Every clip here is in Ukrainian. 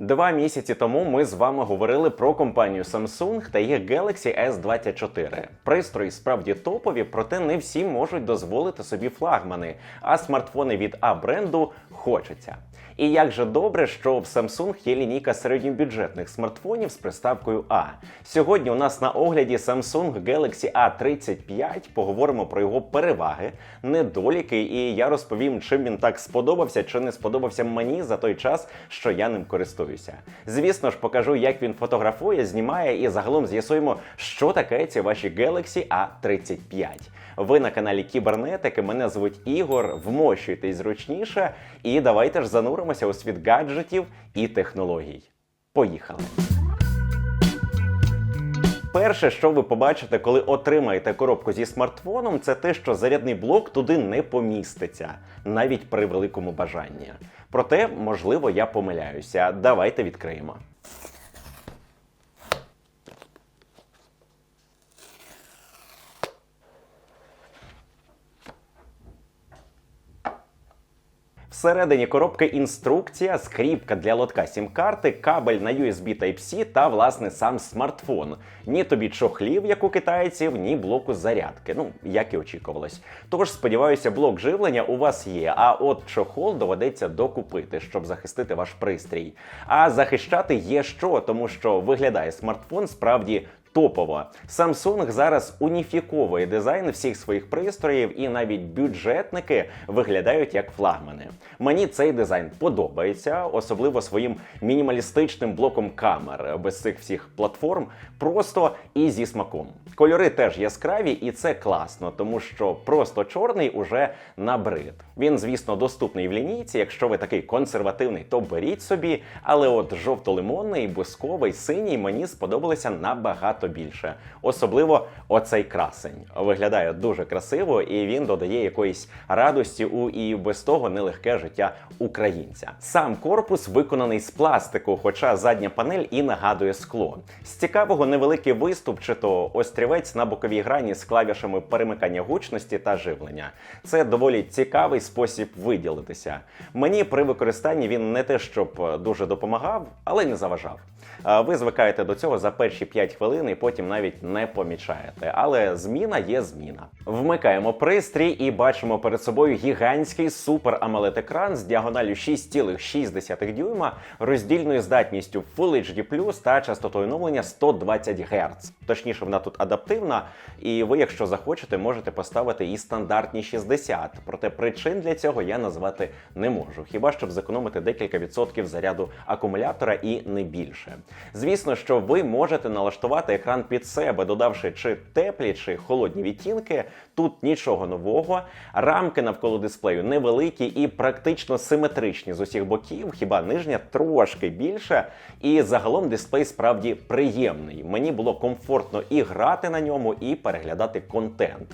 Два місяці тому ми з вами говорили про компанію Samsung та їх Galaxy S24. Пристрої справді топові, проте не всі можуть дозволити собі флагмани, а смартфони від А бренду хочеться. І як же добре, що в Samsung є лінійка середньобюджетних смартфонів з приставкою А. Сьогодні у нас на огляді Samsung Galaxy A35. Поговоримо про його переваги, недоліки, і я розповім, чим він так сподобався чи не сподобався мені за той час, що я ним користуюся. Звісно ж, покажу, як він фотографує, знімає і загалом з'ясуємо, що таке ці ваші Galaxy A35. Ви на каналі Кібернетики. Мене звуть Ігор. Вмощуйтесь зручніше, і давайте ж зануримося у світ гаджетів і технологій. Поїхали! Перше, що ви побачите, коли отримаєте коробку зі смартфоном, це те, що зарядний блок туди не поміститься, навіть при великому бажанні. Проте, можливо, я помиляюся. Давайте відкриємо. Всередині коробки інструкція, скріпка для лотка сім-карти, кабель на USB Type-C та власне сам смартфон. Ні тобі чохлів, як у китайців, ні блоку зарядки. Ну як і очікувалось. Тож сподіваюся, блок живлення у вас є. А от чохол доведеться докупити, щоб захистити ваш пристрій. А захищати є що, тому що виглядає смартфон справді топово. Samsung зараз уніфіковує дизайн всіх своїх пристроїв, і навіть бюджетники виглядають як флагмани. Мені цей дизайн подобається, особливо своїм мінімалістичним блоком камер без цих всіх платформ, просто і зі смаком. Кольори теж яскраві, і це класно, тому що просто чорний уже набрид. Він, звісно, доступний в лінійці. Якщо ви такий консервативний, то беріть собі. Але от жовто-лимонний, бусковий, синій мені сподобалися набагато більше. Особливо оцей красень. Виглядає дуже красиво, і він додає якоїсь радості у і без того нелегке життя українця. Сам корпус виконаний з пластику, хоча задня панель і нагадує скло. З цікавого невеликий виступ, чи то острівець на боковій грані з клавішами перемикання гучності та живлення. Це доволі цікавий спосіб виділитися. Мені при використанні він не те, щоб дуже допомагав, але не заважав. Ви звикаєте до цього за перші 5 хвилин і потім навіть не помічаєте. Але зміна є зміна. Вмикаємо пристрій і бачимо перед собою гігантський супер amoled екран з діагоналю 6,6 дюйма, роздільною здатністю Full HD+, та частотою оновлення 120 Гц. Точніше, вона тут адаптивна, і ви, якщо захочете, можете поставити і стандартні 60. Проте причин для цього я назвати не можу. Хіба щоб зекономити декілька відсотків заряду акумулятора і не більше. Звісно, що ви можете налаштувати екран під себе, додавши чи теплі, чи холодні відтінки. Тут нічого нового. Рамки навколо дисплею невеликі і практично симетричні з усіх боків, хіба нижня трошки більше. І загалом дисплей справді приємний. Мені було комфортно і грати на ньому, і переглядати контент.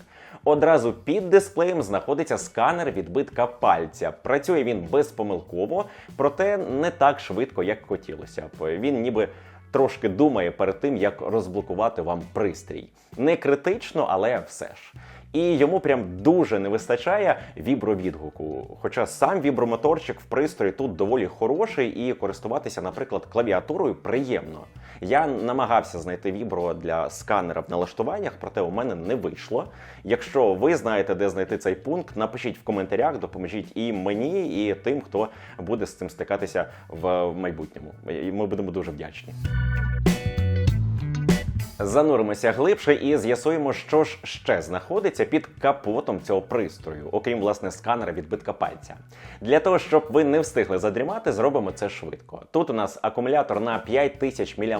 Одразу під дисплеєм знаходиться сканер відбитка пальця. Працює він безпомилково, проте не так швидко, як хотілося б. Він ніби трошки думає перед тим, як розблокувати вам пристрій. Не критично, але все ж. І йому прям дуже не вистачає вібровідгуку. Хоча сам вібромоторчик в пристрої тут доволі хороший, і користуватися, наприклад, клавіатурою приємно. Я намагався знайти вібро для сканера в налаштуваннях, проте у мене не вийшло. Якщо ви знаєте, де знайти цей пункт, напишіть в коментарях, допоможіть і мені, і тим, хто буде з цим стикатися в майбутньому. Ми будемо дуже вдячні. Зануримося глибше і з'ясуємо, що ж ще знаходиться під капотом цього пристрою, окрім власне сканера відбитка пальця. Для того, щоб ви не встигли задрімати, зробимо це швидко. Тут у нас акумулятор на 5000 мАч,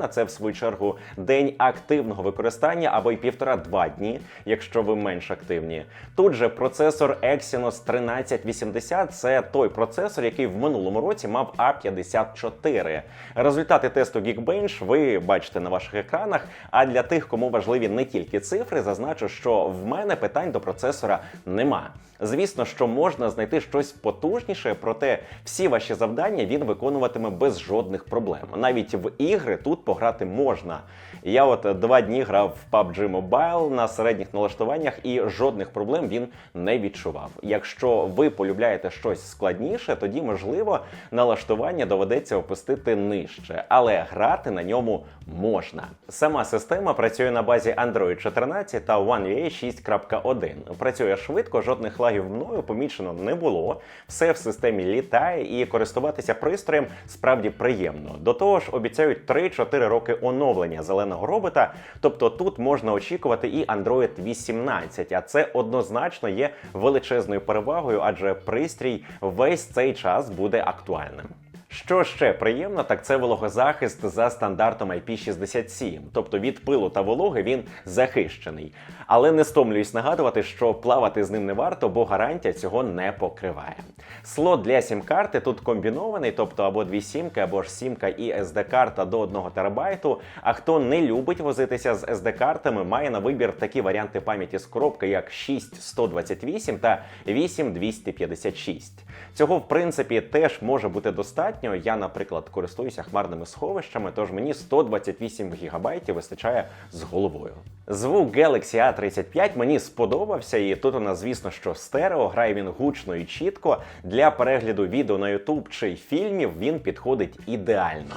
а це в свою чергу день активного використання або й півтора-два дні, якщо ви менш активні. Тут же процесор Exynos 1380 це той процесор, який в минулому році мав А54. Результати тесту Geekbench ви бачите на ваших екранах. Екранах. А для тих, кому важливі не тільки цифри, зазначу, що в мене питань до процесора нема. Звісно, що можна знайти щось потужніше, проте всі ваші завдання він виконуватиме без жодних проблем. Навіть в ігри тут пограти можна. Я от два дні грав в PUBG Mobile на середніх налаштуваннях і жодних проблем він не відчував. Якщо ви полюбляєте щось складніше, тоді можливо налаштування доведеться опустити нижче, але грати на ньому можна. Сама система працює на базі Android 14 та One UI 6.1. Працює швидко, жодних лагів мною помічено не було. Все в системі літає і користуватися пристроєм справді приємно. До того ж, обіцяють 3-4 роки оновлення зеленого робота. Тобто тут можна очікувати і Android 18, а це однозначно є величезною перевагою, адже пристрій весь цей час буде актуальним. Що ще приємно, так це вологозахист за стандартом IP67, тобто від пилу та вологи він захищений. Але не стомлююсь нагадувати, що плавати з ним не варто, бо гарантія цього не покриває. Слот для сім-карти тут комбінований, тобто або дві сімки, або ж сімка і SD-карта до 1 терабайту. А хто не любить возитися з SD-картами, має на вибір такі варіанти пам'яті з коробки, як 6128 та 8256. Цього, в принципі, теж може бути достатньо. Я, наприклад, користуюся хмарними сховищами, тож мені 128 ГБ вистачає з головою. Звук Galaxy A35 мені сподобався, і тут у нас, звісно, що стерео, грає він гучно і чітко. Для перегляду відео на YouTube чи фільмів він підходить ідеально.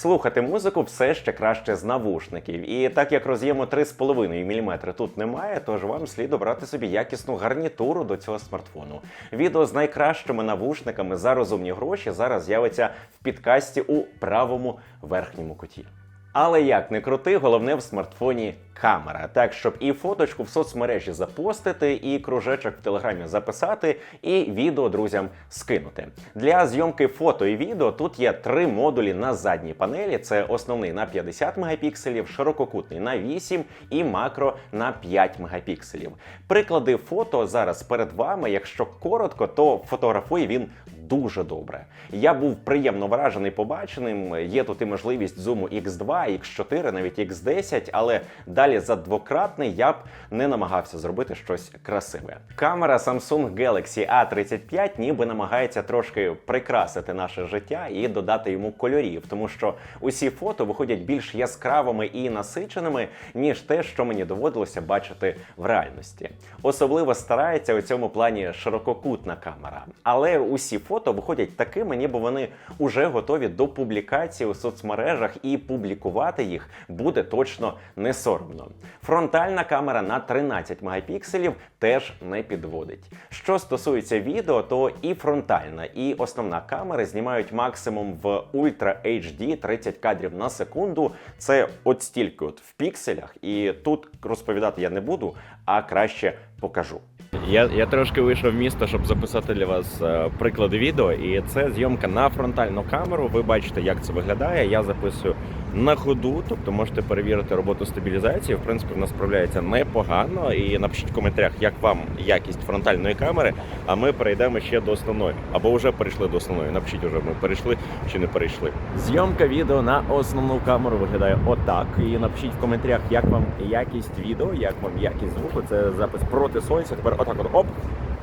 Слухати музику все ще краще з навушників. І так як роз'єму 3,5 мм тут немає, тож вам слід обрати собі якісну гарнітуру до цього смартфону. Відео з найкращими навушниками за розумні гроші зараз з'явиться в підкасті у правому верхньому куті. Але як не крути, головне в смартфоні камера. Так, щоб і фоточку в соцмережі запостити, і кружечок в телеграмі записати, і відео друзям скинути. Для зйомки фото і відео тут є три модулі на задній панелі: це основний на 50 мегапікселів, ширококутний на 8 і макро на 5 мегапікселів. Приклади фото зараз перед вами. Якщо коротко, то фотографує він дуже добре. Я був приємно вражений побаченим. Є тут і можливість зуму X2, X4, навіть X10, але далі за двократний я б не намагався зробити щось красиве. Камера Samsung Galaxy A35 ніби намагається трошки прикрасити наше життя і додати йому кольорів, тому що усі фото виходять більш яскравими і насиченими, ніж те, що мені доводилося бачити в реальності. Особливо старається у цьому плані ширококутна камера, але усі фото виходять такими, ніби вони уже готові до публікації у соцмережах, і публікувати їх буде точно не соромно. Фронтальна камера на 13 мегапікселів теж не підводить. Що стосується відео, то і фронтальна, і основна камери знімають максимум в Ultra HD 30 кадрів на секунду. Це от стільки от в пікселях, і тут розповідати я не буду, а краще покажу. Я я трошки вийшов в місто, щоб записати для вас е, приклади відео, і це зйомка на фронтальну камеру. Ви бачите, як це виглядає. Я записую на ходу, тобто можете перевірити роботу стабілізації. В принципі, вона справляється непогано. І напишіть в коментарях, як вам якість фронтальної камери. А ми перейдемо ще до основної. Або вже перейшли до основної. Напишіть, уже ми перейшли чи не перейшли. Зйомка відео на основну камеру виглядає отак. І напишіть в коментарях, як вам якість відео, як вам якість звуку. Це запис проти сонця. Тепер отак от оп.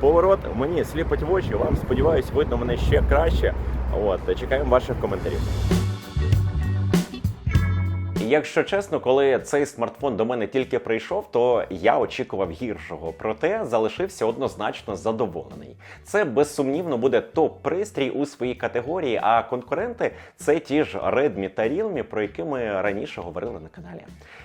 Поворот мені сліпить в очі. Вам сподіваюсь, видно мене ще краще. От чекаємо ваших коментарів. Якщо чесно, коли цей смартфон до мене тільки прийшов, то я очікував гіршого, проте залишився однозначно задоволений. Це безсумнівно буде топ-пристрій у своїй категорії, а конкуренти це ті ж Redmi та Realme, про які ми раніше говорили на каналі.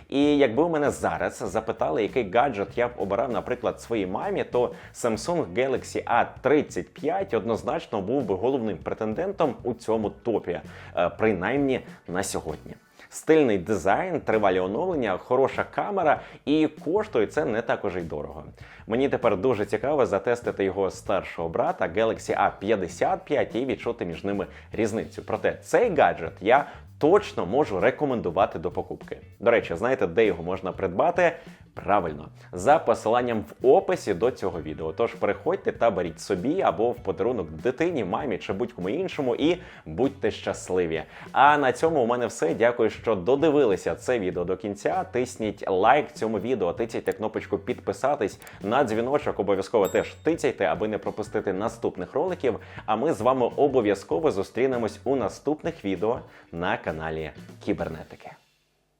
І якби у мене зараз запитали, який гаджет я б обирав, наприклад, своїй мамі, то Samsung Galaxy A35 однозначно був би головним претендентом у цьому топі, е, принаймні на сьогодні. Стильний дизайн, тривалі оновлення, хороша камера, і коштує це не також і дорого. Мені тепер дуже цікаво затестити його старшого брата Galaxy A55 і відчути між ними різницю. Проте цей гаджет я точно можу рекомендувати до покупки. До речі, знаєте, де його можна придбати? Правильно, за посиланням в описі до цього відео. Тож переходьте та беріть собі або в подарунок дитині, мамі чи будь-кому іншому, і будьте щасливі. А на цьому у мене все. Дякую, що додивилися це відео до кінця. Тисніть лайк цьому відео, тицяйте кнопочку підписатись на дзвіночок. Обов'язково теж тицяйте, аби не пропустити наступних роликів. А ми з вами обов'язково зустрінемось у наступних відео на каналі Кібернетики.